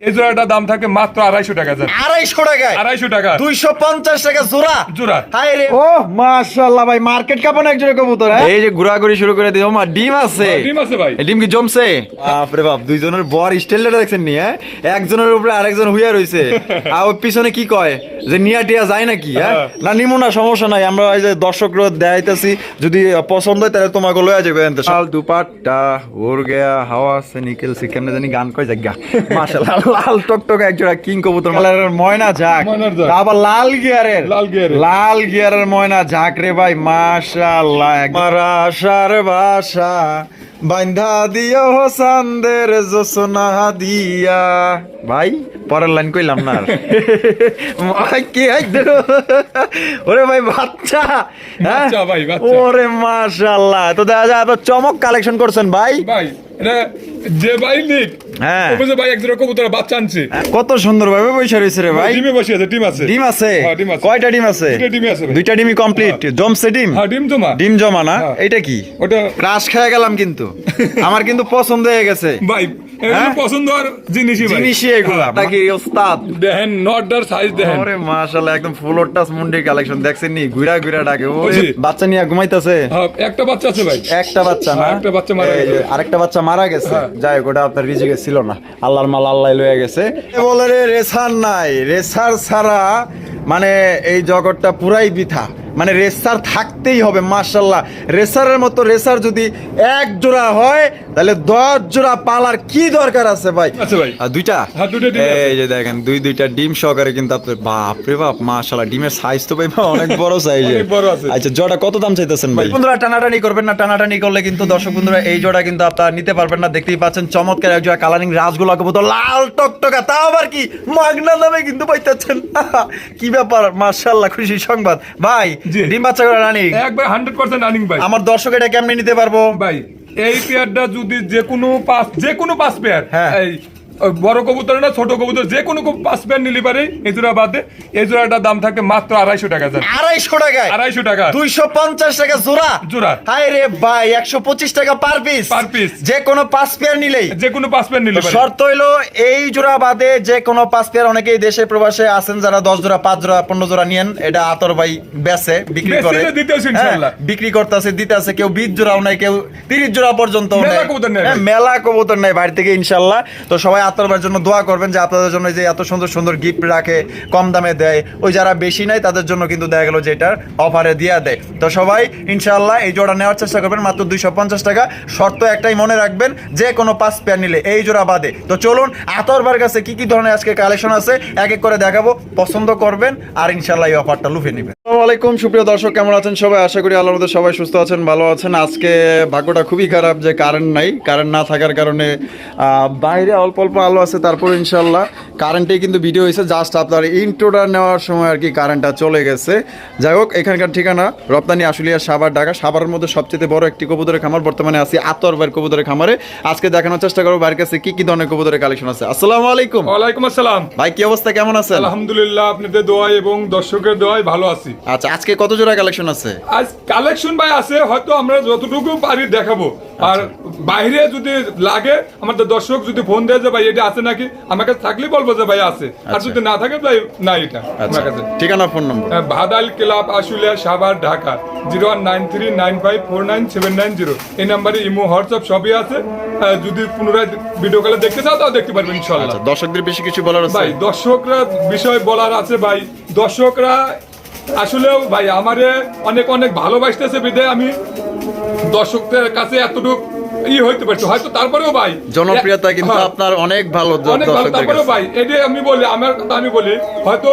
এই জোড়াটার দাম থাকে মাত্র আড়াইশো টাকা জান আড়াইশো টাকায়? আড়াইশো টাকা। দুইশো পঞ্চাশ টাকা জোড়া? জোড়া। হাই রে। ও মাশাআল্লাহ ভাই মার্কেট কাপন একজোড়া কবুতর হ্যাঁ? এই যে ঘোরাঘুরি শুরু করে দিও মা ডিম আছে। ডিম আছে ভাই। ডিম কি জমছে? বাপরে বাপ দুইজনের বর স্টাইলটা দেখছেন নি হ্যাঁ? একজনের উপরে আরেকজন হুইয়া রইছে। আর ওই পিছনে কি কয়? যে নিয়া টিয়া যায় নাকি হ্যাঁ? না নিমো না সমস্যা নাই আমরা এই যে দর্শকরা দেখাইতেছি যদি পছন্দ হয় তাহলে তোমাকে লয়ে যাবে এনতে। শাল দুপাট্টা উড় গয়া হাওয়া সে নিকেল সে কেমনে জানি গান কয় জায়গা। মাশাআল্লাহ। লাল টকটকে একজোড়া কিং কবুতর কালারের ময়না ঝাক। আবার লাল গিয়ারের লাল গিয়ারের। লাল গিয়ারের ময়না ঝাঁক রে ভাই মাশাআল্লাহ আমার আশার বাসা বান্ধা দিও সান্দের জোসনা দিয়া। ভাই পরের লাইন কইলাম না কে ওরে ভাই বাচ্চা হ্যাঁ? বাচ্চা ভাই, বাচ্চা। ওরে মাশাআল্লাহ। তো দেখা যায় চমক কালেকশন করছেন ভাই। ভাই যে ভাই নিক হ্যাঁ। ও বলছে ভাই এক জোড়া কবুতর বাচ্চা আনছে। কত সুন্দর ভাবে বসে রয়েছে রে ভাই। ডিমে বসে আছে ডিম আছে। ডিম আছে? হ্যাঁ, ডিম আছে। কয়টা ডিম আছে? দুইটা ডিমই আছে দুইটা ডিমই কমপ্লিট জমছে ডিম? হ্যাঁ ডিম জমা। ডিম জমা না? হ্যাঁ। এটা কি? ওটা ক্রাশ খেয়ে গেলাম কিন্তু। আমার কিন্তু পছন্দ হয়ে গেছে। ভাই এগুলো হ্যাঁ? পছন্দ আর জিনিসই ভাই। জিনিসই এগুলা। নাকি ওস্তাদ। দেখেন সাইজ দেখেন। ওরে মাশাআল্লাহ একদম ফুল টাস মুন্ডি কালেকশন দেখছেন নি? ঘুরা ঘুরা ডাকে। বুঝি। বাচ্চা নিয়ে ঘুমাইতেছে। হ্যাঁ, একটা বাচ্চা আছে ভাই। একটা বাচ্চা না? হ্যাঁ, একটা বাচ্চা মারা গেছে। আরেকটা বাচ্চা মারা গেছে। হ্যাঁ। যাই ওটা আপনার রিজিকে ছিল না। আল্লাহর মাল আল্লাহ লয়ে গেছে। বলে রে রেসার নাই। রেসার ছাড়া মানে এই জগৎটা পুরাই বৃথা। মানে রেসার থাকতেই হবে মার্শাল্লাহ রেসারের মতো রেসার যদি এক জোড়া হয় তাহলে দশ জোড়া পালার কি দরকার আছে ভাই? আছে ভাই। আর দুইটা? হ্যাঁ, এই যে দেখেন দুই দুইটা ডিম সহকারে কিন্তু আপনার বাপ রে বাপ মাশাআল্লাহ ডিমের সাইজ তো ভাই অনেক বড় সাইজ অনেক বড় আছে। আচ্ছা জোড়া কত দাম চাইতেছেন ভাই? বন্ধুরা টানাটানি করবেন না টানাটানি করলে কিন্তু দর্শক বন্ধুরা এই জোড়া কিন্তু আপনারা নিতে পারবেন না। দেখতেই পাচ্ছেন চমৎকার এক জোড়া কালারিং রাজগোলা কবুতর লাল টকটকা। তাও আবার কি? মাগনা দামে কিন্তু পাইতেছেন। কি ব্যাপার? মাশাআল্লাহ খুশি সংবাদ। ভাই। ডিম বাচ্চা করে রানিং একবার হান্ড্রেড পার্সেন্ট রানিং ভাই। আমার দর্শক এটা কেমনে নিতে পারব? ভাই এই পেয়ারটা যদি যে কোনো পাঁচ যে কোনো পাস পেয়ার হ্যাঁ। বড় কবুতর না ছোট কবুতর যে কোনো পাঁচ পেয়ার নিলে পারে এই জোড়া বাদে। এই জোড়াটার দাম থাকে মাত্র আড়াইশো টাকা জান আড়াইশো টাকায়? আড়াইশো টাকা। দুইশো পঞ্চাশ টাকা জোড়া? জোড়া। হাই রে ভাই একশো পঁচিশ টাকা পার পিস। Per piece। যে কোনো পাঁচ পেয়ার নিলেই। যে কোনো পাঁচ পেয়ার নিলে শর্ত হইল এই জোড়া বাদে যে কোনো পাঁচ পেয়ার অনেকেই দেশে প্রবাসে আছেন যারা দশ জোড়া পাঁচ জোড়া পনেরো জোড়া নিয়েন এটা আতর ভাই বেচে বিক্রি করে। হ্যাঁ, বিক্রি করতেছে দিতেছে কেউ বিশ জোড়াও নাই কেউ তিরিশ জোড়া পর্যন্ত নেই। মেলা কবুতর নেই বাড়ি থেকে ইনশাল্লাহ। তো সবাই আত্মবার জন্য দোয়া করবেন যে আপনাদের জন্য যে এত সুন্দর সুন্দর গিফট রাখে, কম দামে দেয়। ওই যারা বেশি নেয়, তাদের জন্য কিন্তু দেখা গেল যে এটার অফারে দিয়ে দেয়। তো সবাই ইনশাল্লাহ এই জোড়া নেওয়ার চেষ্টা করবেন, মাত্র দুইশো পঞ্চাশ টাকা। শর্ত একটাই মনে রাখবেন, যে কোনো পাঁচ পেয়ার নিলে এই জোড়া বাদে। তো চলুন আতরবার কাছে কি কি ধরনের আজকে কালেকশন আছে, এক এক করে দেখাবো। পছন্দ করবেন, আর ইনশাল্লাহ এই অফারটা লুফে নেবেন। আলাইকুম সুপ্রিয় দর্শক কেমন আছেন সবাই? আশা করি আল্লাহর মধ্যে সবাই সুস্থ আছেন ভালো আছেন। আজকে ভাগ্যটা খুবই খারাপ যে কারেন্ট নাই। কারেন্ট না থাকার কারণে বাইরে অল্প অল্প আলো আছে তারপর ইনশাল্লাহ কারেন্টেই কিন্তু ভিডিও হয়েছে জাস্ট আপনার ইন্ট্রোটা নেওয়ার সময় আর কি কারেন্টটা চলে গেছে। যাই হোক এখানকার ঠিকানা রপ্তানি আশুলিয়া সাভার ঢাকা। সাভারের মধ্যে সবচেয়ে বড় একটি কবুতরের খামার বর্তমানে আছি আতরবার কবুতরের খামারে। আজকে দেখানোর চেষ্টা করব বাড়ির কাছে কি কি ধরনের কবুতরের কালেকশন আছে। আসসালামু আলাইকুম। ওয়ালাইকুম আসসালাম। ভাই কি অবস্থা? কেমন আছেন? আলহামদুলিল্লাহ আপনাদের দোয়াই এবং দর্শকের দোয়াই ভালো আছি। আচ্ছা আজকে কত জোড়া কালেকশন আছে? আজ কালেকশন ভাই আছে হয়তো আমরা যতটুকু পারি দেখাবো। আর বাইরে যদি লাগে আমাদের দর্শক যদি ফোন দেয় যে ভাই এটা আছে নাকি? আমার কাছে থাকলে বলব যে ভাই আছে। আর আচ্ছা। যদি না থাকে ভাই না এটা আচ্ছা। আমার কাছে। ঠিকানা ফোন নম্বর Bhadal club Ashulia Savar Dhaka. Zero one nine three nine five four nine seven nine zero. এই নাম্বারে ইমো হোয়াটসঅ্যাপ সবই আছে। যদি পুনরায় ভিডিও কলে দেখতে চাও তাও দেখতে পারবেন ইনশাল্লাহ। আচ্ছা দর্শকদের বেশি কিছু বলার আছে? ভাই দর্শকরা বিষয় বলার আছে ভাই। দর্শকরা আসলেও ভাই আমারে অনেক অনেক ভালোবাসতেছে বিদে। আমি দর্শকদের কাছে এতটুকু ই হইতে হয়তো তারপরেও ভাই। জনপ্রিয়তা কিন্তু হ্যাঁ, আপনার অনেক ভালো অনেক ভালো তারপরেও ভাই এটাই আমি বলি আমার কথা আমি বলি হয়তো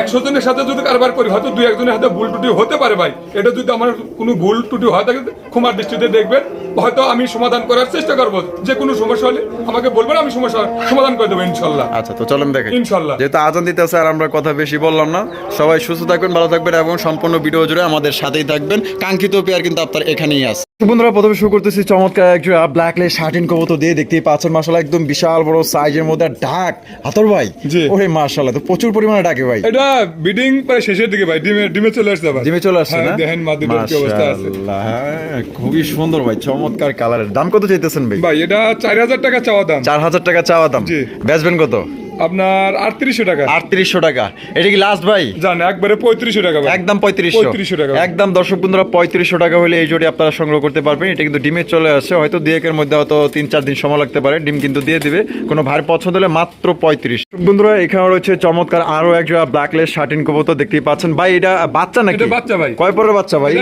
একশো জনের সাথে যদি কারবার করি হয়তো দুই একজনের হাতে ভুল টুটি হতে পারে ভাই। এটা যদি আমার কোনো ভুল টুটি হয় থাকে ক্ষমার দৃষ্টিতে দেখবেন। হয়তো আমি সমাধান করার চেষ্টা করব। যে কোনো সমস্যা হলে আমাকে বলবেন আমি সমস্যা সমাধান করে দেবো ইনশাল্লাহ। আচ্ছা তো চলেন দেখে। ইনশাল্লাহ। যেহেতু আজান দিতেছে আর আমরা কথা বেশি বললাম না। সবাই সুস্থ থাকবেন ভালো থাকবেন এবং সম্পূর্ণ ভিডিও জুড়ে আমাদের সাথেই থাকবেন। কাঙ্ক্ষিত পেয়ার কিন্তু আপনার এখানেই আছে। বন্ধুরা প্রথমে শুরু করতেছি চমৎকার একটা ব্ল্যাক লে শার্টিন কবুতর দিয়ে। দেখতেই পাচ্ছেন মাসাল্লাহ একদম বিশাল বড় সাইজের মধ্যে ডাক। হাতর ভাই। ওরে মাশাল্লাহ তো প্রচুর পরিমাণে ডাকে ভাই। এটা বিডিং প্রায় শেষের দিকে ভাই ডিমে ডিমে চলে আসছে আবার। জিমে চলে আসছে হ্যাঁ, না? দেখেন মাদিটার কি অবস্থা আছে। হ্যাঁ, খুবই সুন্দর ভাই চমৎকার কালারের দাম কত চাইতেছেন ভাই? ভাই এটা চার হাজার টাকা চাওয়া দাম। চার হাজার টাকা চাওয়া দাম। জি। বেচবেন কত? আপনার আটত্রিশশো টাকা। আটত্রিশশো টাকা। এটা কি লাস্ট ভাই? জান একবারে পঁয়ত্রিশশো টাকা একদম পঁয়ত্রিশশো। পঁয়ত্রিশশো টাকা। একদম দর্শক বন্ধুরা পঁয়ত্রিশশো টাকা হলে এই জোড়ি আপনারা সংগ্রহ করতে পারবেন। এটা কিন্তু ডিমে চলে আসছে হয়তো একের মধ্যে হয়তো তিন চার দিন সময় লাগতে পারে। ডিম কিন্তু দিয়ে দিবে। কোনো ভাই পছন্দ হলে মাত্র পঁয়ত্রিশ। বন্ধুরা এখানে রয়েছে চমৎকার আরও এক জোড়া ব্ল্যাকলেস শার্টিন কবুতর দেখতেই পাচ্ছেন। ভাই এটা বাচ্চা নাকি? বাচ্চা ভাই। কয় পরের বাচ্চা ভাই?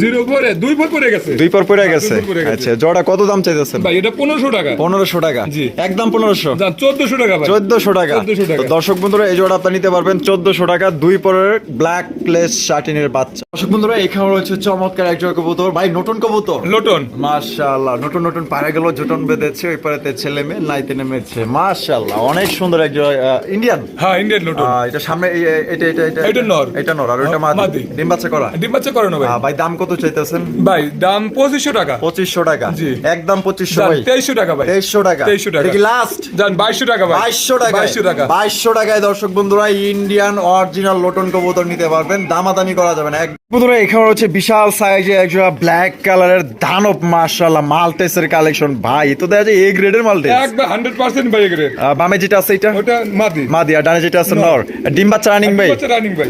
জিরো পরে দুই পর পরে গেছে। দুই পর পরে হ্যাঁ, গেছে। পরে গেছে। আচ্ছা জোড়া কত দাম চাইতেছেন? ভাই এটা পনেরোশো টাকা। পনেরোশো টাকা। জি। একদম পনেরোশো। চোদ্দশো টাকা ভাই। চোদ্দশো টাকা। 1400 টাকা। দর্শক বন্ধুরা এই জোড়া আপনি নিতে পারবেন চোদ্দশো টাকা দুই পরের ব্ল্যাক লেস শার্টিনের বাচ্চা। দর্শক বন্ধুরা এখানে রয়েছে চমৎকার এক কবুতর। ভাই নতুন কবুতর? লোটন মাশাআল্লাহ নতুন নতুন পাড়া গেল জোটন বেঁধেছে ওই পাড়াতে ছেলে মেয়ে নাইতে নেমেছে। মাশাআল্লাহ অনেক সুন্দর এক জোড়া ইন্ডিয়ান হ্যাঁ ইন্ডিয়ান লোটন এটা সামনে এটা এটা এটা এটা নর। এটা নর আর ওইটা হ্যাঁ, মাদি। ডিম বাচ্চা করা? ডিম বাচ্চা করে না ভাই ভাই দাম কত চাইতেছেন? ভাই দাম পঁচিশশো টাকা। পঁচিশশো টাকা। জি। একদম পঁচিশশো জান ভাই। তেইশশো টাকা ভাই। তেইশশো টাকা। তেইশশো টাকা। লাস্ট জান বাইশশো টাকা ভাই। বাইশশো টাকা। বাইশশো টাকায় দর্শক বন্ধুরা ইন্ডিয়ান অরিজিনাল লোটন কবুতর নিতে পারবেন। দামাদামি করা যাবে না। বন্ধুরা এখানে হচ্ছে বিশাল সাইজে একজোড়া ব্ল্যাক কালারের দানব মার্শাল্লাহ মালটেসের কালেকশন ভাই তো দেখা যায় এ গ্রেডের মালটেস। হান্ড্রেড পার্সেন্ট ভাই এগুলো আহ, বামে যেটা আছে এটা? ওটা মাদি। মাদি আর ডানে যেটা আছে নর। ডিম বাচ্চা রানিং ভাই?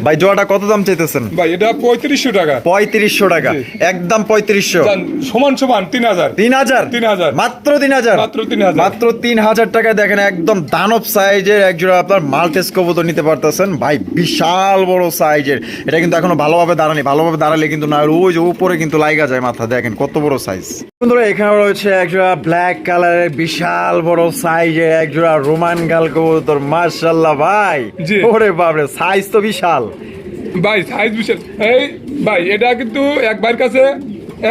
ভাই। জোড়াটা কত দাম চাইতেছেন? ভাই এটা পঁয়ত্রিশশো টাকা। পঁয়ত্রিশশো টাকা। একদম পঁয়ত্রিশশো। জান সমান সমান তিন হাজার। তিন হাজার? তিন হাজার। মাত্র তিন হাজার? মাত্র 3000 মাত্র তিন হাজার টাকায় দেখেন একদম দানব সাইজের একজোড়া আপনার মাল্টেস কবুতর নিতে পারতেছেন। ভাই বিশাল বড় সাইজের। এটা কিন্তু এখনও ভালোভাবে দাঁড়ানি। ভালোভাবে দাঁড়ালে কিন্তু না ওই যে উপরে কিন্তু লাইগা যায় মাথা। দেখেন কত বড় সাইজ বন্ধুরা এখানে রয়েছে একজোড়া ব্ল্যাক কালারের বিশাল বড় সাইজের একজোড়া রোমান গাল কবুতর। মার্শাল্লাহ ভাই। ওরে বাপরে সাইজ তো বিশাল। ভাই সাইজ বিশাল। এই ভাই এটা কিন্তু একবার কাছে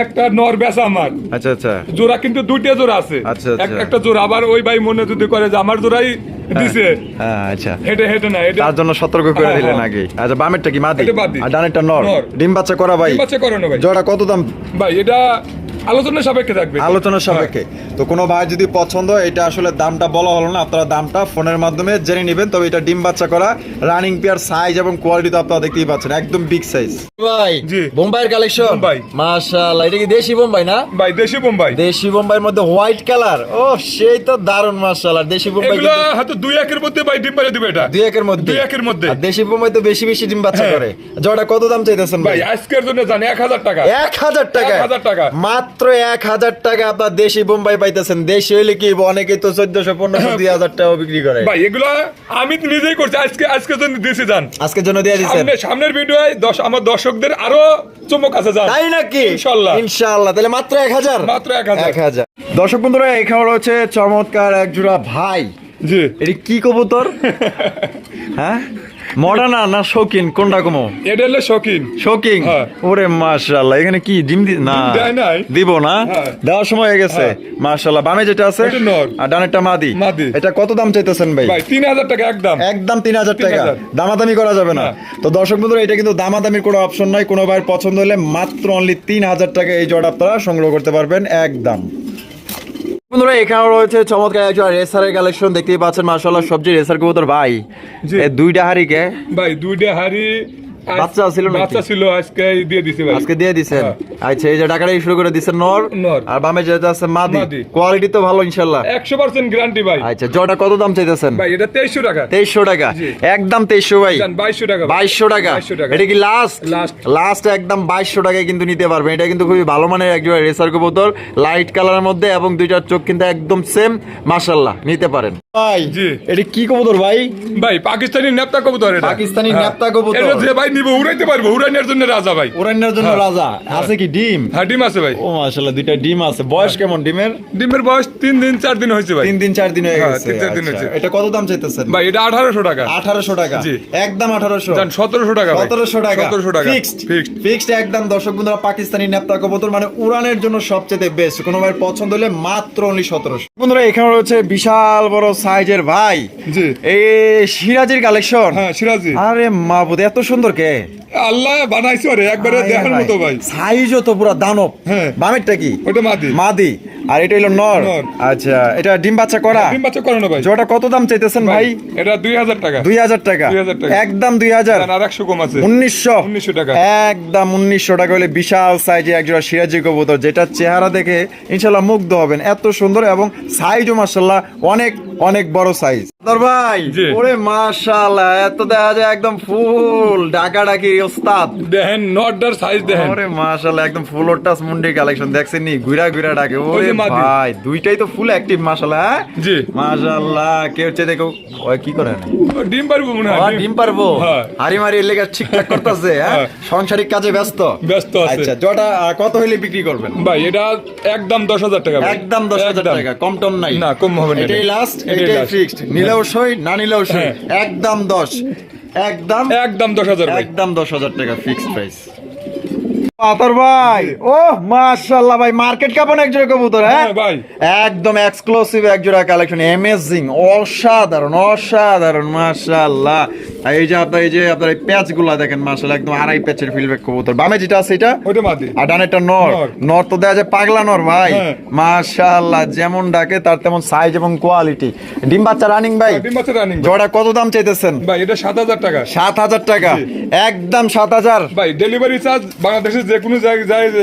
একটা নর বেচা আমার আচ্ছা আচ্ছা। জোড়া কিন্তু দুইটা জোড়া আছে। আচ্ছা, আচ্ছা। একটা জোড়া। আবার ওই ভাই মনে যদি করে যে আমার জোড়াই দিছে। হ্যাঁ আচ্ছা। হেটে হেটে না তার জন্য সতর্ক করে হ্যাঁ, দিলেন হ্যাঁ। আগে। আচ্ছা বামেরটা কি? মাদি? আর ডানেরটা নর। নর। ডিম বাচ্চা করা ভাই। বাচ্চা করানো ভাই। জোড়া কত দাম? ভাই এটা আলোচনা সাপেক্ষে থাকবে। আলোচনার সাপেক্ষে। তো কোনো ভাই যদি পছন্দ এটা আসলে দামটা বলা হলো না আপনারা দামটা ফোনের মাধ্যমে জেনে নেবেন। তবে এটা ডিম বাচ্চা করা রানিং পেয়ার সাইজ এবং কোয়ালিটি তো আপনারা দেখতেই পাচ্ছেন একদম বিগ সাইজ ভাই জি। বোম্বাইয়ের কালেকশন বোম্বাই। মাশাআল্লাহ এটা কি দেশি বোম্বাই না? ভাই দেশি বোম্বাই। দেশি বোম্বাইয়ের মধ্যে হোয়াইট কালার ও সেই তো দারুণ মাশাআল্লাহ দেশি বোম্বাই এগুলো হয়তো দুই একের মধ্যে ভাই ডিম পারে দিবে এটা। দুই একের মধ্যে? দুই একের মধ্যে। আর দেশি বোম্বাই তো বেশি বেশি ডিম বাচ্চা হ্যাঁ। করে। জোড়া কত দাম চাইতেছেন ভাই? আজকের জন্য জানি এক হাজার টাকা। এক হাজার টাকা? 1000 টাকা। মাত্র এক হাজার টাকা আপনার দেশি বোম্বাই পাইতেছেন। দেশি হইলে কি অনেকে তো চোদ্দশো পনেরোশো দুই হাজার টাকা বিক্রি করে। ভাই এগুলো আমি তো নিজেই করছি। আজকে আজকের জন্য দিয়েছি যান আজকের জন্য দিয়ে দিচ্ছেন সামনের ভিডিও দশ আমার দর্শকদের আরও চমক আছে যান তাই নাকি? ইনশাল্লাহ। ইনশাল্লাহ। তাহলে মাত্র এক হাজার? মাত্র 1000 এক হাজার। দর্শক বন্ধুরা এখানে রয়েছে চমৎকার এক জোড়া ভাই। জি। এটি কি কবুতর? হ্যাঁ? মডার্না না শৌখিন? কোনটা কমো? এটা হলো শৌখিন। শৌকিং হ্যাঁ। ওরে মাশাআল্লাহ এখানে কি ডিম দি না। দিব না? হ্যাঁ। দেওয়ার সময় হয়ে গেছে। মাশাআল্লাহ বামে যেটা আছে আর ডানেরটা মাদি। এটা কত দাম চাইতেছেন ভাই? তিন হাজার টাকা একদম একদম তিন হাজার টাকা। দামাদামি করা যাবে না। তো দর্শক বন্ধুরা এটা কিন্তু দামাদামির কোনো অপশন নাই। কোনো ভাইয়ের পছন্দ হলে মাত্র অনলি তিন হাজার টাকা এই জোড়া আপনারা সংগ্রহ করতে পারবেন একদম বন্ধুরা এখানে রয়েছে চমৎকার একজন রেসারের কালেকশন দেখতেই পাচ্ছেন মাশাআল্লাহ সবজি রেসার কবুতর ভাই। দুইটা এই দুইটা হাড়িকে ভাই দুইটা হাড়ি বাচ্চা ছিল? বাচ্চা ছিল আজকে দিয়ে দিছে ভাই। আজকে দিয়ে দিছেন? হ্যাঁ। আচ্ছা এই যে টাকাটাই শুরু করে নর নর। আর বামে যেটা আছে মাদি। কোয়ালিটি তো ভালো ইনশাল্লাহ। একশো পার্সেন্ট গ্যারান্টি ভাই। আচ্ছা জটা কত দাম চাইতেছেন? ভাই এটা তেইশশো টাকা। তেইশশো টাকা। একদম তেইশশো ভাই। টাকা বাইশশো টাকা। 2200 টাকা। এটা কি লাস্ট। লাস্ট একদম বাইশশো টাকায় কিন্তু নিতে পারবেন। এটা কিন্তু খুবই ভালো মানের একজন রেসার কবুতর। লাইট কালারের মধ্যে এবং দুইটার চোখ কিন্তু একদম সেম মাশাল্লাহ নিতে পারেন। ভাই এটা কি কবুতর ভাই? ভাই পাকিস্তানি নেপতা কবুতর এটা। পাকিস্তানি হ্যাঁ। নেপতা কবুতর। এটা যে ভাই নিব উড়াইতে পারব। উড়াইনের জন্য রাজা ভাই। ওরান্নার জন্য হ্যাঁ। রাজা। আছে কি ডিম? হ্যাঁ ডিম আছে ভাই। ও মাশাল্লাহ দুইটা ডিম আছে। বয়স কেমন ডিমের? ডিমের বয়স তিন দিন চার দিন হয়েছে ভাই। তিন দিন চার দিন হয়ে হ্যাঁ, গেছে। তিন চার দিন আচ্ছা। হয়েছে। এটা কত দাম চাইতেছেন? ভাই এটা আঠারোশো টাকা। আঠারোশো টাকা। জি। একদম আঠারোশো। জান সতেরোশো টাকা ভাই। সতেরোশো টাকা। সতেরোশো টাকা। ফিক্সড। ফিক্সড। ফিক্সড একদম দর্শক বন্ধুরা পাকিস্তানি নেপতা কবুতর মানে উড়ানের জন্য সবচেয়ে বেস্ট কোনো ভাইয়ের পছন্দ হলে মাত্র অনলি সতেরোশো। বন্ধুরা এখানে রয়েছে বিশাল বড় সাইজের ভাই। জি। এই সিরাজির কালেকশন হ্যাঁ সিরাজি আরে মা এত সুন্দর কে? আল্লাহ বানাইছে ওরে একবারে দেখার মতো ভাই। তো পুরো দানব। হ্যাঁ। বামেরটা কি? ওটা মাদি। মাদি। আর এটা হলো নর। আচ্ছা এটা ডিম বাচ্চা করা? ডিম বাচ্চা করে না ভাই। জোড়াটা কত দাম চাইতেছেন ভাই এটা দুই হাজার টাকা। দুই হাজার টাকা। 2000 টাকা। একদম দুই হাজার। আর একশো কম আছে। উনিশশো। 1900 টাকা। একদম উনিশশো টাকা হলে বিশাল সাইজে একজোড়া সিরাজি কবুতর যেটা চেহারা দেখে ইনশাল্লাহ মুগ্ধ হবেন। এত সুন্দর এবং সাইজও মার্শাল্লাহ অনেক অনেক বড় সাইজ ভাই। ওরে মাশাআল্লাহ এত দেখা যায় একদম ফুল ডাকা ডাকি ওস্তাদ। দেখেন নটটার সাইজ দেখেন। ওরে মাশাআল্লাহ একদম ফুল টাস মুন্ডি কালেকশন দেখছেন নি? ঘুরা ঘুরা ডাকে। ওরে ভাই দুইটাই তো ফুল অ্যাক্টিভ মাশাআল্লাহ হ্যাঁ? জি। মাশাআল্লাহ কে হচ্ছে দেখো? ওই কি করে ও ডিম পারব মনে হয় ডিম। পারব? হ্যাঁ। হাড়ি মারি লেগে ঠিকঠাক করতেছে হ্যাঁ। সাংসারিক কাজে ব্যস্ত। ব্যস্ত আছে। আচ্ছা জটা কত হইলে বিক্রি করবেন? ভাই এটা একদম দশ হাজার টাকা ভাই। একদম দশ হাজার একদম। টাকা কম টম নাই। না, কম হবে না এটাই লাস্ট এটাই ফিক্সড নিলেও সই না নিলেও সই হ্যাঁ। একদম দশ। একদম একদম দশ হাজার ভাই। একদম দশ হাজার টাকা ফিক্সড প্রাইস পাতর ভাই। ও মাশাআল্লাহ ভাই মার্কেট কাপন এক জোড়া কবুতর হ্যাঁ? হ্যাঁ, ভাই। একদম এক্সক্লুসিভ এক জোড়া কালেকশন অ্যামেজিং অসাধারণ অসাধারণ মাশাআল্লাহ। এই যে আপনার এই যে আপনার এই প্যাচগুলা দেখেন মাশাআল্লাহ একদম আড়াই প্যাচের ফিলব্যাক কবুতর। বামে যেটা আছে এটা? ওইটা মাদি আর ডানেরটা নর। নর। নর তো দেখা যায় পাগলা নর ভাই। হ্যাঁ। মাশাআল্লাহ যেমন ডাকে তার তেমন সাইজ এবং কোয়ালিটি ডিম বাচ্চা রানিং ভাই? ডিম বাচ্চা রানিং জোড়া কত দাম চাইতেছেন? ভাই এটা সাত হাজার টাকা। সাত হাজার টাকা। একদম সাত হাজার। ভাই ডেলিভারি চার্জ বাংলাদেশের যে কোনো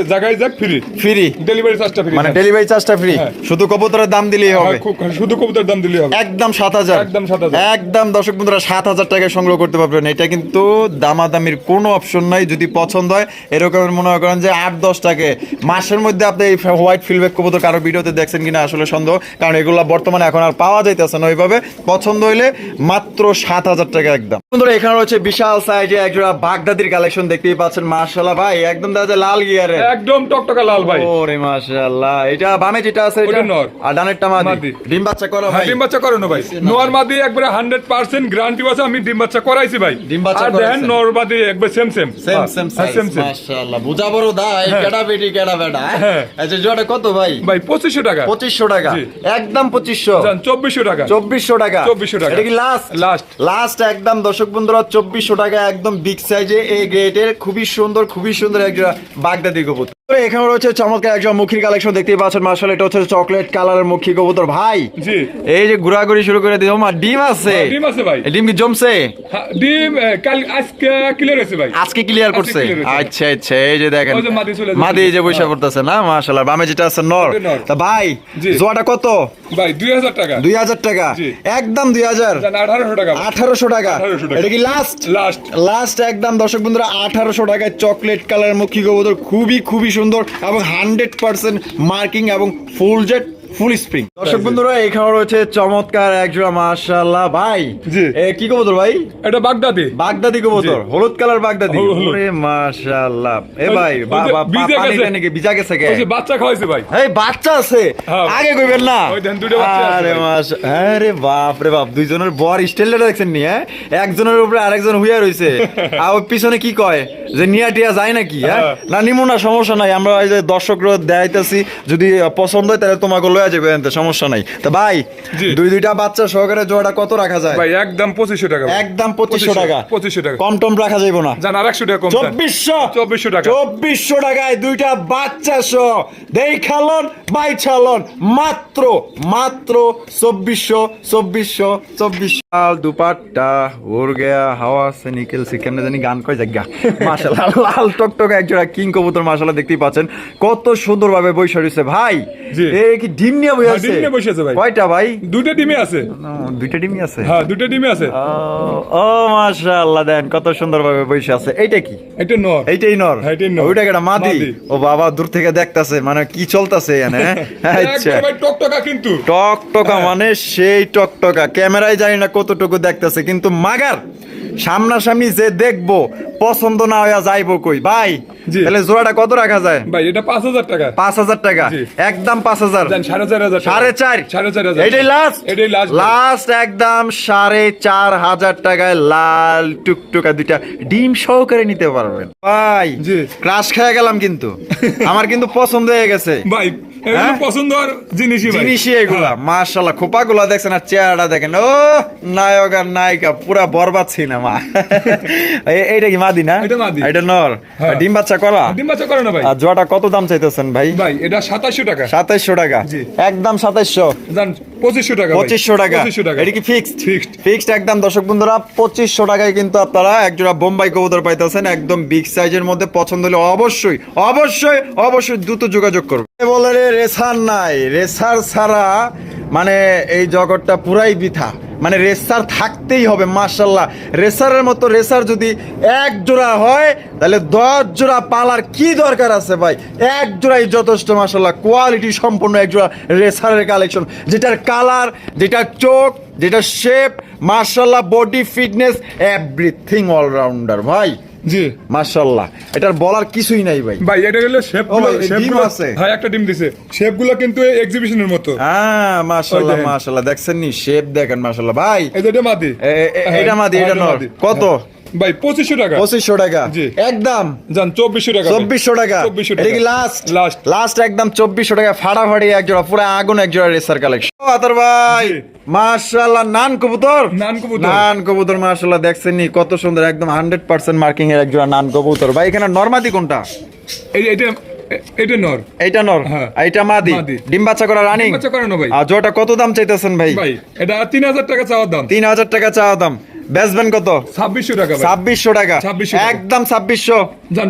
জায়গায় যাক ফ্রি ফ্রি ডেলিভারি চার্জটা ফ্রি মানে ডেলিভারি চার্জটা ফ্রি হ্যাঁ। শুধু কবুতরের দাম দিলেই হবে। শুধু কবুতর দাম দিলেই হবে। একদম সাত হাজার। একদম 7,000 একদম দর্শক বন্ধুরা সাত হাজার টাকায় সংগ্রহ করতে পারবেন। এটা কিন্তু দামাদামির কোনো অপশন নাই যদি পছন্দ হয়। এরকম মনে করেন যে আট দশ টাকা। মাসের মধ্যে আপনি এই হোয়াইট ফিলব্যাক কবুতর কারও ভিডিওতে দেখছেন কিনা আসলে সন্দেহ কারণ এগুলো বর্তমানে এখন আর পাওয়া যাইতেছে না ওইভাবে। পছন্দ হইলে মাত্র সাত হাজার টাকা একদম। বন্ধুরা এখানে রয়েছে বিশাল সাইজে একজোড়া বাগদাদির কালেকশন দেখতেই পাচ্ছেন। মার্শাল্লাহ ভাই একদম দেখা যায় লাল গিয়ারে একদম টকটকা লাল ভাই। ওরে মাশাআল্লাহ এটা বামে যেটা আছে এটা? নর। আর ডানেরটা মাদি? মাদি। ডিম বাচ্চা করো ভাই। ডিম বাচ্চা করানো ভাই। নোয়ার মাদি একবারে হান্ড্রেড পার্সেন্ট গ্যারান্টি আছে আমি ডিম বাচ্চা করাইছি ভাই। ডিম বাচ্চা আর দেখেন নর মাদি একবার same same same same same same মাশাআল্লাহ বুঝা বড় দা এই কেডা বেটি কেডা বেটা। আচ্ছা জোড়া কত ভাই? ভাই পঁচিশশো টাকা। 2500 টাকা। একদম 2500 জান চব্বিশশো টাকা। 2400 টাকা। 2400 টাকা। এটা কি লাস্ট Last। লাস্ট একদম দর্শক বন্ধুরা 2400 টাকা একদম বিগ সাইজে এই গ্রেডের খুবই সুন্দর খুবই সুন্দর একটা বাগদাদি কবুতর। এখানে রয়েছে চমৎকার একজন মুখী কালেকশন দেখতেই পাচ্ছেন মার্শাল এটা হচ্ছে চকলেট কালারের মুখী কবুতর। ভাই এই যে ঘোরাঘুরি শুরু করে দিও মা ডিম আছে। ডিম আছে ভাই। ডিম কি জমছে? হ্যাঁ, ডিম কাল আজকে ক্লিয়ার হয়েছে ভাই। আজকে ক্লিয়ার করছে? আচ্ছা আচ্ছা এই যে দেখেন। মাদি এই যে বৈশা করতেছে না মাশাআল্লাহ বামে যেটা আছে নর। তা ভাই জোয়াটা কত? ভাই দুই হাজার টাকা। দুই হাজার টাকা? একদম দুই হাজার? জান আঠারোশো টাকা আঠারোশো টাকা? 1800 টাকা। এটা কি লাস্ট লাস্ট লাস্ট একদম দর্শক বন্ধুরা আঠারোশো টাকায় চকলেট কালার মুখী কবুতর খুবই খুবই সুন্দর এবং হান্ড্রেড পার্সেন্ট মার্কিং এবং ফুল জেট ফুল স্প্রিং। দর্শক বন্ধুরা এখানে রয়েছে চমৎকার একজোড়া মাশাআল্লাহ। ভাই জি। কি কবুতর ভাই? এটা বাগদাদি। বাগদাদি কবুতর হলুদ কালার বাগদাদি। ওরে মাশাআল্লাহ। এ ভাই গেছে। কি বাচ্চা খাওয়াইছে এই বাচ্চা আছে। হ্যাঁ। আগে কইবেন না। ওই দেখেন দুটো বাচ্চা আছে আরে ভাই। মাস আরে বাপ রে বাপ দুইজনের বর স্টাইলটা দেখছেন নি হ্যাঁ? একজনের উপরে আরেকজন হুইয়া রইছে। আর পিছনে কি কয়? যে নিয়া টিয়া যায় নাকি হ্যাঁ? হ্যাঁ। না নিমো না সমস্যা নাই আমরা এই যে দর্শকরা দেখাইতেছি যদি পছন্দ হয় তাহলে তোমাকে লয়ে যাবে এনতে সমস্যা নাই। তা ভাই দুই দুইটা বাচ্চা সহকারে জোড়া কত রাখা যায়? ভাই একদম পঁচিশশো টাকা একদম পঁচিশশো টাকা। পঁচিশশো টাকা। কম টম রাখা যাইব না। জান আর একশো টাকা কম চব্বিশশো। চব্বিশশো টাকা। চব্বিশশো টাকায় দুইটা বাচ্চা সহ দেখালন বাই ছালন মাত্র মাত্র চব্বিশশো চব্বিশশো চব্বিশ দুপাট্টা উড় গয়া হাওয়া সে নিকেল সে কেমনে জানি গান কয় জায়গা। মাশাআল্লাহ লাল টকটক একজোড়া কিং কবুতর মাশাআল্লাহ দেখতেই পাচ্ছেন। কত সুন্দর ভাবে বৈশা রয়েছে ভাই। জি। এ কি ডিম নিয়ে বই হ্যাঁ, আছে। ডিম নিয়ে বসে আছে ভাই। কয়টা ভাই? দুইটা ডিমে আছে। দুইটা ডিমই আছে? হ্যাঁ দুইটা ডিমে আছে। ও, মাশাআল্লাহ দেন কত সুন্দর ভাবে বসে আছে। এইটা কি? একটা নর। এইটাই নর? হ্যাঁ, এইটাই নর। ওইটা কেটা মাদি? মাদি। ও বাবা দূর থেকে দেখতাছে মানে কি চলতেছে এখানে হ্যাঁ? আচ্ছা। ভাই টকটকা কিন্তু। টকটকা মানে সেই টকটকা। ক্যামেরায় জানি না কতটুকু দেখতেছে কিন্তু মাগার সামনাসামনি যে দেখব পছন্দ না হইয়া যাইবো কই? ভাই তাহলে জোড়াটা কত রাখা যায়? ভাই এটা পাঁচ হাজার টাকা। পাঁচ হাজার টাকা। একদম পাঁচ হাজার। সাড়ে চার হাজার সাড়ে চার। সাড়ে চার হাজার। এটাই লাস্ট এটাই লাস্ট লাস্ট একদম সাড়ে চার হাজার টাকায় লাল টুকটুকা দুইটা। ডিম সহকারে নিতে পারবেন। ভাই জি। ক্রাশ খেয়ে গেলাম কিন্তু। আমার কিন্তু পছন্দ হয়ে গেছে। ভাই? পছন্দ হওয়ার জিনিসই জিনিসই এগুলা। মাশাল্লাহ খোপাগুলা দেখছেন আর চেহারাটা দেখেন। ও নায়ক আর নায়িকা পুরা বরবাদ সিনেমা। এইটা কি মাদি না? এটা মাদি। এটা নর। হ্যাঁ। ডিম বাচ্চা করা ডিম বাচ্চা করে না ভাই। আর জোয়াটা কত দাম চাইতেছেন ভাই? ভাই এটা সাতাশশো টাকা। টাকা। একদম সাতাইশশো। জান পঁচিশশো টাকা। পঁচিশশো টাকা। এটা কি ফিক্সড Fixed। ফিক্সড একদম দর্শক বন্ধুরা পঁচিশশো টাকায় কিন্তু আপনারা একজোড়া বোম্বাই কবুতর পাইতেছেন। একদম বিগ সাইজের মধ্যে পছন্দ হলে অবশ্যই অবশ্যই অবশ্যই দ্রুত যোগাযোগ করবে বলে রেসার নাই। রেসার ছাড়া মানে এই জগৎটা পুরাই বৃথা। মানে রেসার থাকতেই হবে মার্শাল্লাহ রেসারের মতো রেসার যদি এক জোড়া হয়, তাহলে দশ জোড়া পালার কি দরকার আছে ভাই? এক জোড়াই যথেষ্ট মার্শাল্লাহ কোয়ালিটি সম্পূর্ণ এক জোড়া রেসারের কালেকশন, যেটার কালার, যেটার চোখ যেটা শেপ মার্শাল্লাহ বডি ফিটনেস, এভরিথিং অলরাউন্ডার ভাই। জি। মার্শাল্লাহ এটার বলার কিছুই নাই ভাই। ভাই এটা হলো শেপ ও ভাই, আছে? হ্যাঁ একটা ডিম দিছে। শেপগুলো কিন্তু এক্সিবিশনের মতো। হ্যাঁ মার্শাল্লাহ ওই মার্শাল্লাহ দেখছেন নি শেপ দেখেন মাশাল্লাহ ভাই এটা মাদি। এ- এ- হ্যাঁ, এটা মাদি এটা হ্যাঁ, নর। কত? ভাই পঁচিশশো টাকা। পঁচিশশো টাকা। একদম। জান চব্বিশশো টাকা। চব্বিশশো টাকা। চব্বিশশো টাকা কি লাস্ট লাস্ট লাস্ট একদম চব্বিশশো টাকা। ফাটাফাটি এক জোড়া পুরো আগুন এক জোড়া রেসার কালেকশন আতর ভাই নান কবুতর। নান কবুতর। নান কবুতর দেখছেন নি কত সুন্দর একদম হান্ড্রেড পার্সেন্ট মার্কিং এর এক জোড়া নান কবুতর। ভাই এখানে নর্মাদি কোনটা? এই এটা নর। এইটা নর? হ্যাঁ। এইটা মাদি? মাদি। ডিম বাচ্চা করা রানিং বাচ্চা করে ভাই। আর জোড়াটা কত দাম চাইতেছেন ভাই? ভাই এটা তিন হাজার টাকা চাওয়ার দাম। তিন হাজার টাকা চাওয়া দাম। বেচবেন কত? ছাব্বিশশো টাকা ছাব্বিশশো টাকা। একদম ছাব্বিশশো।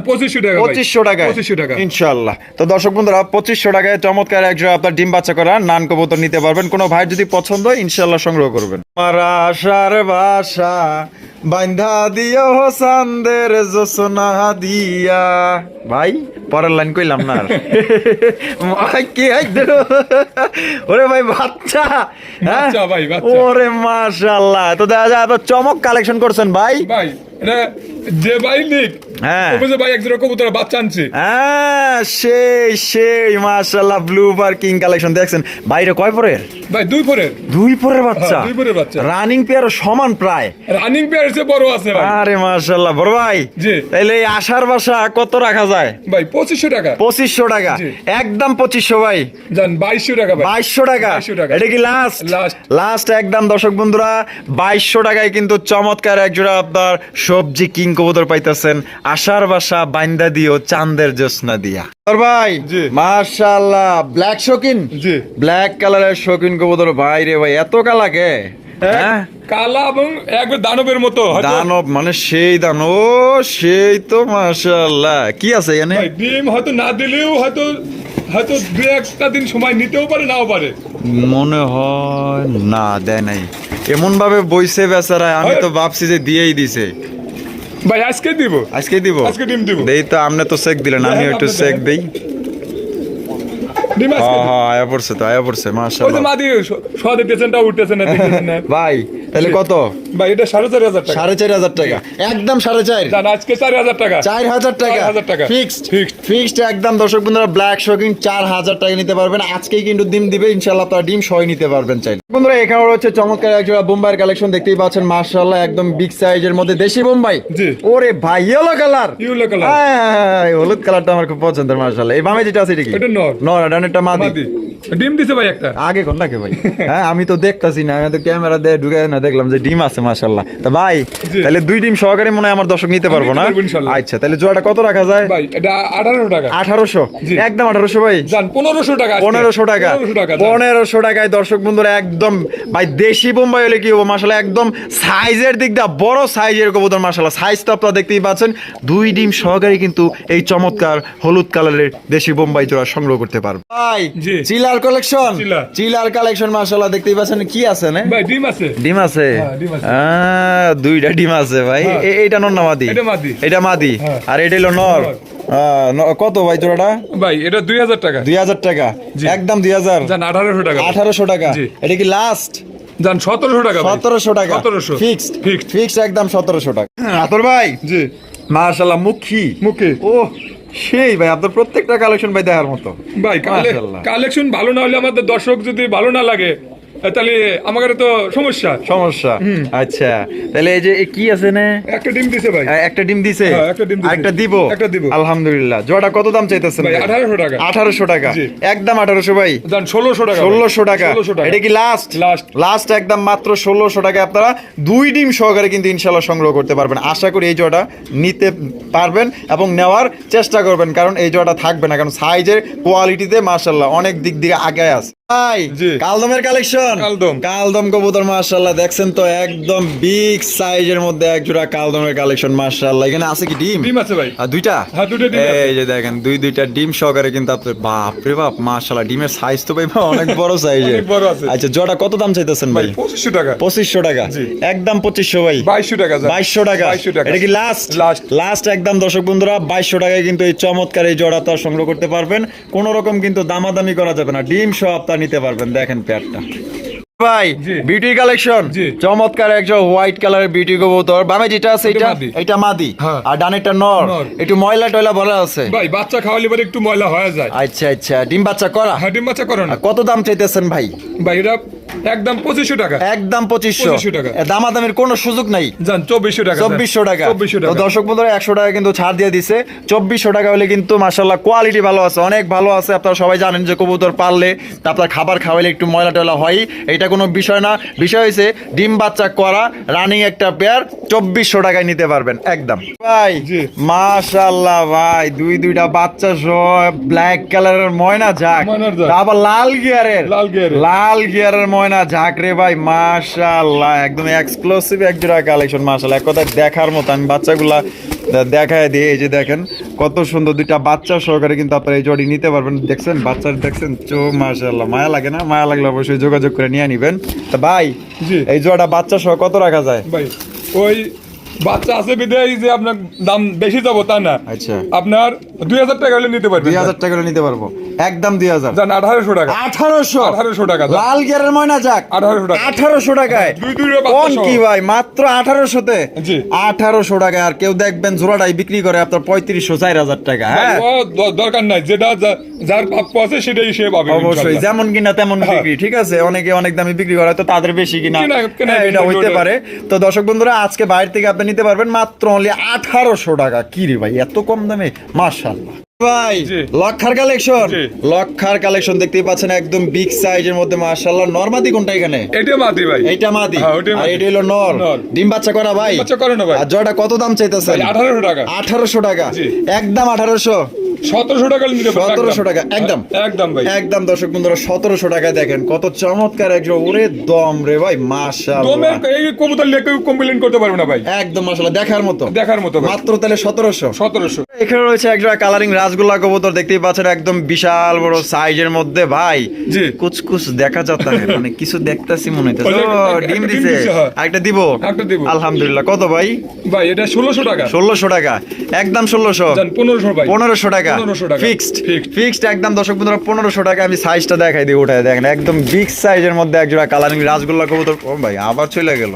পঁচিশশো টাকা পঁচিশশো টাকা। পঁচিশশো টাকা। ইনশাল্লাহ তো দর্শক বন্ধুরা পঁচিশশো টাকায় চমৎকার একজন আপনার ডিম বাচ্চা করা নান কবুতর নিতে পারবেন। কোনো ভাই যদি পছন্দ ইনশাল্লাহ সংগ্রহ করবেন। আমার আশার বাসা বান্ধা দিও চান্দের জোসনা দিয়া ভাই পরের লাইন কইলাম না আর। ভাই, কে? ওরে ভাই বাচ্চা হ্যাঁ? বাচ্চা ভাই, বাচ্চা। ওরে মাশাআল্লাহ তো দেখা যায় এত চমক কালেকশন করছেন ভাই ভাই যে ভাই নিক হ্যাঁ। ভাই এক জোড়া কবুতর বাচ্চা আনছে। হ্যাঁ সেই সেই মাশাআল্লাহ ব্লু বার কিং কালেকশন দেখছেন? বাইরে কয় পরের? ভাই দুই পরের। দুই পরের বাচ্চা? হ্যাঁ, দুই পরের বাচ্চা। রানিং পেয়ার সমান প্রায়। রানিং পেয়ার চেয়ে বড় আছে ভাই। আরে মাশাআল্লাহ বড় ভাই। জি। তাইলে এই আশার বাসা কত রাখা যায়? ভাই পঁচিশশো টাকা। পঁচিশশো টাকা। একদম পঁচিশশো ভাই। জান বাইশশো টাকা ভাই। বাইশশো টাকা। 2200 টাকা। এটা কি লাস্ট। লাস্ট একদম দর্শক বন্ধুরা বাইশশো টাকায় কিন্তু চমৎকার একজোড়া আপনার সবজি কিং কবুতর পাইতেছেন আশার বাসা বাইন্দা দিও চান্দের জোসনা দিয়া। তোর ভাই জি। মাশাআল্লাহ ব্ল্যাক শৌকিন জি। ব্ল্যাক কালারের শৌকিন কবুতর ভাই রে ভাই এত কালাকে হ্যাঁ কালা এবং একবার দানবের মতো দানব মানে সেই দান ও সেই তো মাশাআল্লাহ। কি আছে এখানে? ডিম হয়তো না দিলেও হয়তো হয়তো দু একটা দিন সময় নিতেও পারে নাও পারে। মনে হয় না দেয় নাই। এমন ভাবে বইছে বেচারা আমি তো ভাবছি যে দিয়েই দিছে। ভাই আজকে দিব। আজকে দিব? আজকে ডিম দিব। দেই তো আপনি তো চেক দিলেন আমি একটু সেক চেক দেই ডিম আজকে হ্যাঁ দিব। হ্যাঁ আয়া পড়ছে তো আয়া পড়ছে ওই মাদি সোয়া দিতেছেন উঠতেছেন না ভাই তাহলে কত ভাই এটা সাড়ে চারি হাজার টাকা সাড়ে চার হাজার টাকা একদম সাড়ে জান আজকে চারি হাজার টাকা চার হাজার টাকা চার হাজার টাকা। Fixed Fixed. ফিক্সড একদম দর্শক বন্ধুরা ব্ল্যাক শকিং চার হাজার টাকা নিতে পারবেন আজকেই কিন্তু ডিম দিবে আপনারা ডিম নিতে পারবেন চাইলে বন্ধুরা এখানে রয়েছে চমৎকার একজোড়া বোম্বাইয়ের কালেকশন দেখতেই পাচ্ছেন মার্শাল্লাহ একদম বিগ সাইজের মধ্যে দেশি বোম্বাই ওরে ভাই ইয়েলো কালার। হলুদ কালারটা আমার খুব পছন্দের মার্শাল্লাহ এই বামে যেটা আছে এটা কি এটা নর। নর মাদি। মাদি। ডিম দিছে ভাই একটা। আগে কোন নাকি ভাই? হ্যাঁ আমি তো দেখতাছি না আমি তো ক্যামেরা দিয়ে ঢুকে না দেখলাম যে ডিম আছে তা ভাই তাহলে দুই ডিম সহকারে মনে হয় আমার দর্শক নিতে পারব না? আচ্ছা তাহলে জোড়াটা কত রাখা যায়? ভাই এটা আঠারো টাকা। আঠারোশো? জি। একদম আঠারোশো ভাই। জান পনেরোশো টাকা আজকে। পনেরোশো টাকা। পনেরোশো টাকা জান। পনেরোশো টাকায় দর্শক বন্ধুরা একদম ভাই দেশি বোম্বাই হলে কি হব? একদম সাইজের দিক দিয়ে বড় সাইজের কবুতর মাসালা সাইজ তো আপনারা দেখতেই পাচ্ছেন। দুই ডিম সহকারে কিন্তু এই চমৎকার হলুদ কালারের দেশি বোম্বাই জোড়া সংগ্রহ করতে পারব। ভাই চিলার কালেকশন। চিলার। কালেকশন মাসালা দেখতেই পাচ্ছেন কি আছে না? ভাই ডিম আছে। ডিম আছে? হ্যাঁ, আহ, দুইটা ডিম আছে ভাই। হ্যাঁ। এইটা নর না মাদি? এটা মাদি। এটা মাদি? হ্যাঁ। আর এটা হলো নর? কত ভাই জোড়াটা ভাই এটা দুই হাজার টাকা। দুই হাজার টাকা। একদম দুই হাজার। আঠারোশো টাকা আঠারোশো টাকা। এটা কি লাস্ট জান সতেরোশো টাকা সতেরোশো টাকা। সতেরোশো। ফিক্সড ফিক্সড ফিক্সড একদম সতেরোশো টাকা। আতর ভাই জি। মুখী। মুখে। ও সেই ভাই আপনার প্রত্যেকটা কালেকশন ভাই দেওয়ার মতো ভাই। কালেকশন ভালো না হলে আমাদের দর্শক যদি ভালো না লাগে তাহলে আমাদের তো সমস্যা। সমস্যা। আচ্ছা। তাহলে এই যে কি আছে না? একটা ডিম দিছে ভাই। একটা ডিম দিছে? হ্যাঁ, একটা ডিম দিছে। আরেকটা দিব? একটা দিব। আলহামদুলিল্লাহ। জোড়া কত দাম চাইতেছেন ভাই আঠারোশো টাকা। আঠারোশো টাকা। একদম আঠারোশো ভাই। জান ষোলোশো টাকা ভাই। ষোলোশো টাকা। এটা কি লাস্ট Last। লাস্ট একদম মাত্র ষোলোশো টাকা আপনারা দুই ডিম সহকারে কিন্তু ইনশাল্লাহ সংগ্রহ করতে পারবেন। আশা করি এই জোড়া নিতে পারবেন এবং নেওয়ার চেষ্টা করবেন কারণ এই জোড়া থাকবে না কারণ সাইজের কোয়ালিটিতে মার্শাল্লাহ অনেক দিক দিয়ে আগে আছে। ভাই। কালদমের কালেকশন। কালদম। কালদম কবুতর দেখছেন তো একদম বিগ সাইজের মধ্যে এক জোড়া কালদমের কালেকশন এখানে আছে কি ডিম? ডিম আছে ভাই। আর দুইটা? হ্যাঁ, দুইটা ডিম এই যে দেখেন দুই দুইটা ডিম সহকারে কিন্তু আপনার বাপ রে বাপ মাশাআল্লাহ ডিমের সাইজ তো ভাই অনেক বড় অনেক বড় আছে। আচ্ছা জোড়া কত দাম চাইতেছেন ভাই? ভাই পঁচিশশো টাকা। পঁচিশশো টাকা। জি। একদম পঁচিশশো ভাই। বাইশশো টাকা জান। বাইশশো টাকা। বাইশশো টাকা। এটা কি লাস্ট লাস্ট লাস্ট একদম দর্শক বন্ধুরা বাইশশো টাকায় কিন্তু এই চমৎকার এই জোড়াটা সংগ্রহ করতে পারবেন। কোন রকম কিন্তু দামাদামি করা যাবে না। ডিম সহ আপনার নিতে পারবেন দেখেন পেয়ারটা ভাই বিউটি কালেকশন চমৎকার একজন হোয়াইট কালারের বিউটি কবুতর। বামে যেটা আছে এটা এটা মাদি। হ্যাঁ। আর ডানেরটা নর। নর। একটু ময়লা টয়লা ভরা আছে। ভাই বাচ্চা খাওয়ালে পরে একটু ময়লা হয়ে যায়। আচ্ছা আচ্ছা। ডিম বাচ্চা করা? হ্যাঁ ডিম বাচ্চা করো না। কত দাম চাইতেছেন ভাই? ভাই এটা একদম পঁচিশশো টাকা। একদম পঁচিশশো। টাকা। দামাদামির কোনো সুযোগ নাই। জান চব্বিশশো টাকা চব্বিশশো টাকা। চব্বিশশো টাকা। দর্শক বন্ধুরা একশো টাকা কিন্তু ছাড় দিয়ে দিছে। চব্বিশশো টাকা হলে কিন্তু মাসাল্লাহ কোয়ালিটি ভালো আছে অনেক ভালো আছে। আপনারা সবাই জানেন যে কবুতর পারলে আপনার খাবার খাওয়াইলে একটু ময়লা টয়লা হয়। এটা কোনো বিষয় না। বিষয় হয়েছে ডিম বাচ্চা করা রানিং একটা পেয়ার চব্বিশশো টাকায় নিতে পারবেন একদম। ভাই। মাশাল্লাহ ভাই দুই দুইটা বাচ্চা সহ ব্ল্যাক কালারের ময়না যাক। আবার লাল গিয়ারের লাল গিয়ারের। লাল গিয়ারের ময়না ঝাঁক রে ভাই মাশাআল্লাহ একদম এক্সক্লুসিভ এক জোড়া কালেকশন মাশাআল্লাহ। এক কথায় দেখার মতো আমি বাচ্চাগুলা দেখায় দিয়ে এই যে দেখেন কত সুন্দর দুইটা বাচ্চা সহকারে কিন্তু আপনারা এই জোড়ি নিতে পারবেন। দেখছেন বাচ্চা দেখছেন চো মাশাআল্লাহ মায়া লাগে না? মায়া লাগলে অবশ্যই যোগাযোগ করে নিয়ে নিবেন। তা ভাই। এই জোড়া বাচ্চা সহ কত রাখা যায়? ভাই ওই বাচ্চা আছে বিদায় যে আপনার দাম বেশি যাব তা না। আচ্ছা। আপনার দুই হাজার টাকা হলে নিতে পারবেন। দুই হাজার টাকা করে নিতে পারব। একদম দুই হাজার। আঠারোশো টাকা। আঠারোশো? 1800 টাকা লাল গিয়ারের ময়না যাক। 1800 টাকা। আঠারোশো টাকায়। কোন কি ভাই? মাত্র আঠারোশোতে? আঠারোশো টাকা আর কেউ দেখবেন জোড়াটাই বিক্রি করে আপনার পঁয়ত্রিশশো চার হাজার টাকা হ্যাঁ? দরকার নাই। যেটা যার প্রাপ্য আছে সেটাই সে পাবে অবশ্যই। যেমন কিনা তেমন হ্যাঁ। বিক্রি ঠিক আছে? অনেকে অনেক দামে বিক্রি করে তো তাদের বেশি কিনা? হ্যাঁ, এটা হইতে পারে। তো দর্শক বন্ধুরা আজকে বাইরে থেকে আপনি নিতে পারবেন মাত্র অনলি আঠারোশো টাকা। কি রে ভাই এত কম দামে? মার্শাল্লাহ ভাই। লক্ষার কালেকশন লক্ষার কালেকশন দেখতেই পাচ্ছেন একদম বিগ সাইজের মধ্যে নর্মাদি কোনটা এখানে? এটা মাতি ভাই। এইটা মাদি। হ্যাঁ, আর এটা হলো নর। নর। ডিম বাচ্চা করা ভাই? বাচ্চা করে না ভাই। আর জয়টা কত দাম চাইতেছেন? আঠারোশো টাকা। আঠারোশো টাকা। একদম আঠারোশো। সতেরোশো টাকা সতেরোশো টাকা একদম। একদম ভাই। একদম দর্শক বন্ধুরা সতেরোশো টাকায় দেখেন কত চমৎকার একজন ওরে দম রে ভাই দমের এই কবুতর কমপ্লেন করতে পারবে না ভাই। একদম মাশাআল্লাহ দেখার মতো। দেখার মতো মাত্র তাহলে সতেরোশো। সতেরোশো। এখানে রয়েছে একজোড়া কালারিং রাসগোল্লা কবুতর দেখতেই পাচ্ছেন একদম বিশাল বড় সাইজের মধ্যে। ভাই কুচকুচ দেখা যাচ্ছে মানে কিছু দেখতাছি মনে একটা- ডিম দিছে। হ্যাঁ। একটা দিব। আলহামদুলিল্লাহ। কত ভাই? ভাই এটা ষোলোশো টাকা। ষোলোশো টাকা। একদম ষোলোশো। পনেরোশো ভাই। টাকা। ফিক্সড ফিক্সড একদম দর্শক বন্ধুরা পনেরোশো টাকা। আমি সাইজটা দেখাই দিই ওটাই দেখেন একদম বিগ সাইজের মধ্যে একজোড়া কালারিং রাসগোল্লা কবুতর। ও ভাই আবার চলে গেল।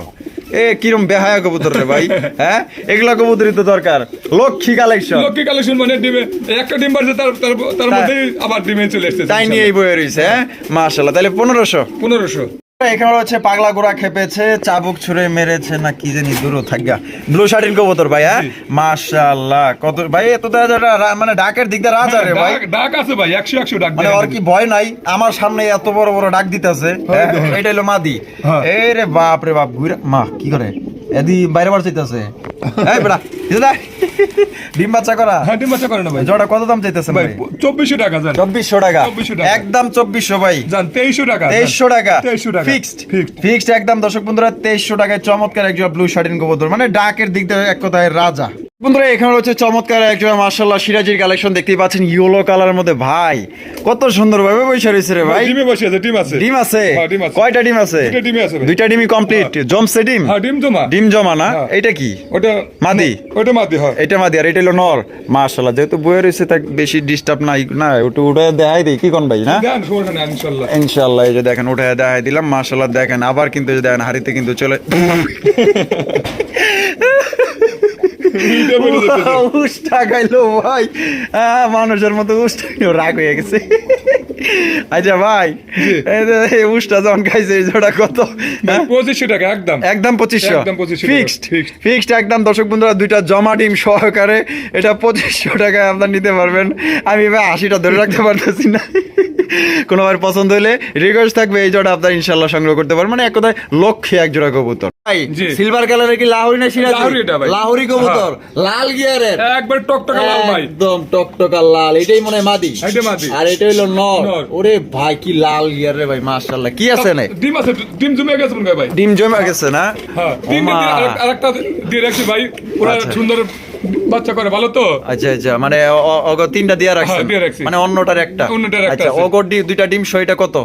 এ কিরম বেহায়া কবুতর রে ভাই হ্যাঁ? এগুলা কবুতরই তো দরকার। লক্ষ্মী কালেকশন। লক্ষ্মী কালেকশন মানে ডিমে একটা ডিম বাড়ছে তার তার- তার মধ্যেই আবার ডিমে চলে এসেছে তাই নিয়ে এই বইয়ে রয়েছে হ্যাঁ? মাশাল্লাহ তাহলে পনেরোশো। পনেরোশো। এখানে হচ্ছে পাগলা গোড়া খেপেছে চাবুক ছুঁড়ে মেরেছে না কি জানি দূরও থাকা ব্লু শার্টিন কবুতর ভাই হ্যাঁ? মাশাল্লাহ কত ভাই এত তো মানে ডাকের দিক দিয়ে রাজা রে ভাই। ডাক- আছে ভাই ডাক মানে ওর কি ভয় নাই? আমার সামনে এত বড় বড় ডাক দিতেছে এটা হলো মাদি। হ্যাঁ। এই রে বাপ রে বাপ ঘুরে মা কি করে? এদি বাইরে বার চাইতেছে। এই বেড়া দিদা ডিম বাচ্চা করা। হ্যাঁ ডিম বাচ্চা করে না ভাই। জোড়া কত দাম চাইতেছেন ভাই টাকা জান। টাকা। 2400 টাকা। একদম চব্বিশশো ভাই। জান টাকা টাকা। টাকা। ফিক্সড। ফিক্সড। একদম দর্শক বন্ধুরা তেইশশো টাকায় চমৎকার একজন ব্লু শার্টিন গোবর মানে ডাকের দিক দিয়ে এক কথায় রাজা। বন্ধুরা এখানে হচ্ছে চমৎকার একজন মার্শাল্লাহ সিরাজির কালেকশন দেখতেই পাচ্ছেন ইয়েলো কালারের মধ্যে। ভাই কত সুন্দর ভাবে বসে রয়েছে রে ভাই। ডিমে বসে আছে ডিম আছে। ডিম আছে? হ্যাঁ। কয়টা ডিম আছে? দুইটা ডিমই আছে। দুইটা ডিমই কমপ্লিট জমছে ডিম? হ্যাঁ ডিম জমা। ডিম জমা না? হ্যাঁ। এটা কি? ওটা মাদি? ওটা মাদি হয়। এটা মাদি আর এটা হলো নর। মার্শাল্লাহ যেহেতু বয়ে রয়েছে তাই বেশি ডিস্টার্ব নাই না ওটা উঠে দেখাই দিই। কি কোন ভাই না? ইনশাল্লাহ ইনশাল্লাহ এই যে দেখেন উঠে দেখাই দিলাম। মার্শাল্লাহ দেখেন আবার কিন্তু দেখেন হাড়িতে কিন্তু চলে। উষ্টা গাইলো ভাই। মানুষের মতো উষ্টা রাগ হয়ে গেছে। আচ্ছা ভাই উষ্টা যখন খাইছে এই জোড়া কত? হ্যাঁ? পঁচিশশো টাকা একদম। একদম পঁচিশশো। একদম 2500 টাকা, ফিক্সড। ফিক্সড। একদম। দর্শক বন্ধুরা দুইটা জমা ডিম সহকারে এটা পঁচিশশো টাকায় আপনার নিতে পারবেন। আমি ভাই আশিটা ধরে রাখতে পারতেছি না। কোনো ভাই পছন্দ হলে রিকোয়েস্ট থাকবে এই জোড়া আপনার ইনশাল্লাহ সংগ্রহ করতে পারবেন। মানে এক কথায় লক্ষ্যে এক জোড়া কবুতর। ভাই সিলভার কালারের কি লাহোরি না সিরাজি? লাহোরি এটা ভাই। লাহোরি কবুতর লাল গিয়ারের। একবার টকটকা লাল ভাই। একদম টকটকা লাল এটাই মনে মাদি। এটা মাদি। আর এটা হইল নর। ওরে ভাই কি লাল গিয়ার রে ভাই মাশাআল্লাহ। কি আছে না ডিম আছে ডিম জমে গেছে মনে ভাই। ডিম জমে গেছে না? হ্যাঁ আরেক- আরেকটা দিয়ে রাখছি ভাই। ওরা আচ্ছা। সুন্দর বাচ্চা করে ভালো তো? আচ্ছা আচ্ছা মানে অগ তিনটা দিয়া রাখছেন? হ্যাঁ। মানে অন্যটার একটা? অন্যটার একটা আচ্ছা। দুইটা ডিম কত?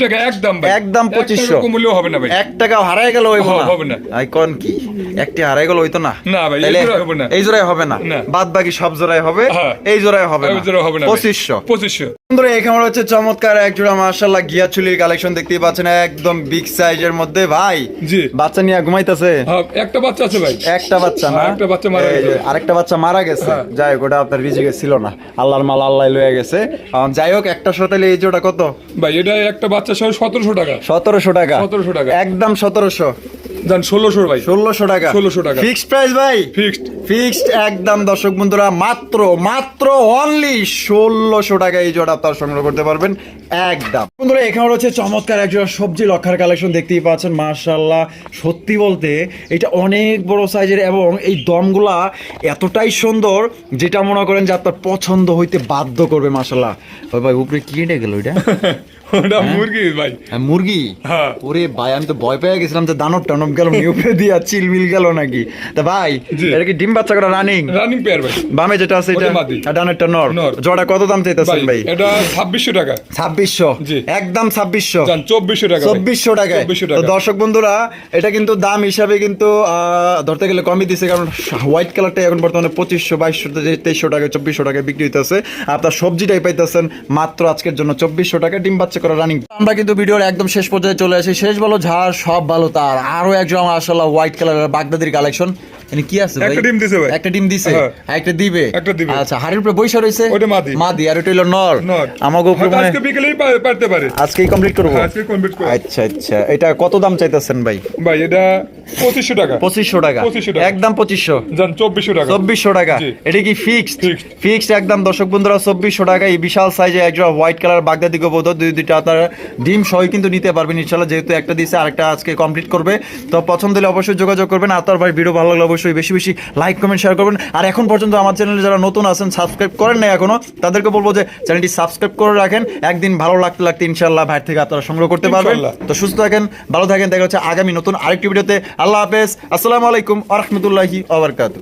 টাকা একদম ভাই। একদম 2500 টাকা কমলেও হবে না ভাই। এক টাকা হারাই গেল ওই হ্যাঁ, হবে না। আই কোন কি? একটি হারাই গেল ওই তো না। না ভাই, এই জোড়ায় হবে না। এই জোড়ায় হবে না। না। বাদ বাকি সব জোড়ায় হবে। হ্যাঁ। এই জোড়ায় হবে না। হবে না ভাই। পঁচিশশো। পঁচিশশো। বন্ধুরা এখানে হচ্ছে চমৎকার এক জোড়া মার্শাল্লাহ গিয়া চুলির কালেকশন দেখতেই পাচ্ছেন। একদম বিগ সাইজের মধ্যে। ভাই জি। বাচ্চা নিয়ে ঘুমাইতেছে। হ্যাঁ একটা বাচ্চা আছে ভাই। একটা বাচ্চা না? একটা বাচ্চা মারা গেছে। আরেকটা বাচ্চা মারা গেছে। হ্যাঁ। যাই হোক ওটা আপনার রিজিকে ছিল না। আল্লাহর মাল আল্লাহ লয়ে গেছে। যাই হোক একটা শতালে এই জোটা কত? ভাই এটা একটা বাচ্চা সহ সতেরোশো টাকা। সতেরোশো টাকা। 1700 টাকা। একদম সতেরোশো। জান ষোলোশো ভাই। ষোলোশো টাকা। 1600 টাকা। ফিক্সড প্রাইস ভাই? ফিক্সড ফিক্সড একদম দর্শক বন্ধুরা মাত্র মাত্র অনলি ষোলোশো টাকা এই জোড়া আপনারা সংগ্রহ করতে পারবেন একদম। বন্ধুরা এখানে হচ্ছে চমৎকার সবজি লক্ষার কালেকশন দেখতেই পাচ্ছেন মার্শাল্লাহ সত্যি বলতে এটা অনেক বড় সাইজের এবং এই দমগুলা এতটাই সুন্দর যেটা মনে করেন যে আপনার পছন্দ হইতে বাধ্য করবে মার্শাল্লাহ ভাই উপরে কি এটে গেল এটা? ওটা মুরগি ভাই। হ্যাঁ, মুরগি? হ্যাঁ। ওরে ভাই আমি তো ভয় পেয়ে গেছিলাম যে দানব টানব গেল দিয়া চিলমিল গেল নাকি? তা ভাই এটা কি ডিম বাচ্চা করা রানিং রানিং পেয়ার ভাই। বামে যেটা আছে এটা। আর ডানেরটা নর। জোড়া কত দাম চাইতেছেন ভাই এটা ছাব্বিশশো টাকা। ছাব্বিশশো? জি। একদম ছাব্বিশশো। জান চব্বিশশো টাকা ভাই। চব্বিশশো টাকায়। চব্বিশশো তো দর্শক বন্ধুরা এটা কিন্তু দাম হিসাবে কিন্তু ধরতে গেলে কমই দিছে কারণ হোয়াইট কালারটা এখন বর্তমানে পঁচিশশো বাইশশো তেইশশো টাকা চব্বিশশো টাকায় বিক্রি হইতেছে। আপনার সবজিটাই পাইতেছেন মাত্র আজকের জন্য চব্বিশশো টাকা ডিম বাচ্চা করা রানিং আমরা কিন্তু ভিডিওর একদম শেষ পর্যায়ে চলে আসি। শেষ বলো ঝাড় সব ভালো তার। আরও একজন আসলে হোয়াইট কালারের বাগদাদির কালেকশন এনে কি আছে ভাই? একটা ডিম দিছে ভাই। একটা ডিম দিছে? হ্যাঁ। একটা দিবে? একটা দিবে। আচ্ছা হাড়ির উপরে বৈশা রয়েছে ওটা মাদি। মাদি আর ওটা হলো নর। আমাকে উপরে মনে হয়- আজকে বিকেলেই পারতে পারে। আজকেই কমপ্লিট করব? হ্যাঁ, আজকে কমপ্লিট করে আচ্ছা আচ্ছা। এটা কত দাম চাইতেছেন ভাই? ভাই এটা পঁচিশশো টাকা। পঁচিশশো টাকা। 2500 টাকা। একদম পঁচিশশো। জান চব্বিশশো টাকা। চব্বিশশো টাকা। এটা কি ফিক্সড ফিক্সড একদম দর্শক বন্ধুরা চব্বিশশো টাকা। এই বিশাল সাইজে একজোড়া হোয়াইট কালার বাগদাদি দুই দুইটা আপনারা ডিম সহ কিন্তু নিতে পারবেন ইনশাল্লাহ যেহেতু একটা দিছে আরেকটা আজকে কমপ্লিট করবে। তো পছন্দ হলে অবশ্যই যোগাযোগ করবেন। আর তার ভাই ভিডিও ভালো লাগলে অবশ্যই বেশি বেশি লাইক কমেন্ট শেয়ার করবেন। আর এখন পর্যন্ত আমার চ্যানেলে যারা নতুন আছেন সাবস্ক্রাইব করেন না এখনও তাদেরকে বলব যে চ্যানেলটি সাবস্ক্রাইব করে রাখেন। একদিন ভালো লাগতে লাগতে ইনশাল্লাহ ভাই থেকে আপনারা সংগ্রহ করতে পারবেন। তো সুস্থ থাকেন ভালো থাকেন দেখা হচ্ছে আগামী নতুন আরেকটি ভিডিওতে। আল্লাহ হাফেজ। আসসালামু আলাইকুম আ রহমতুল্লাহি আবরকাত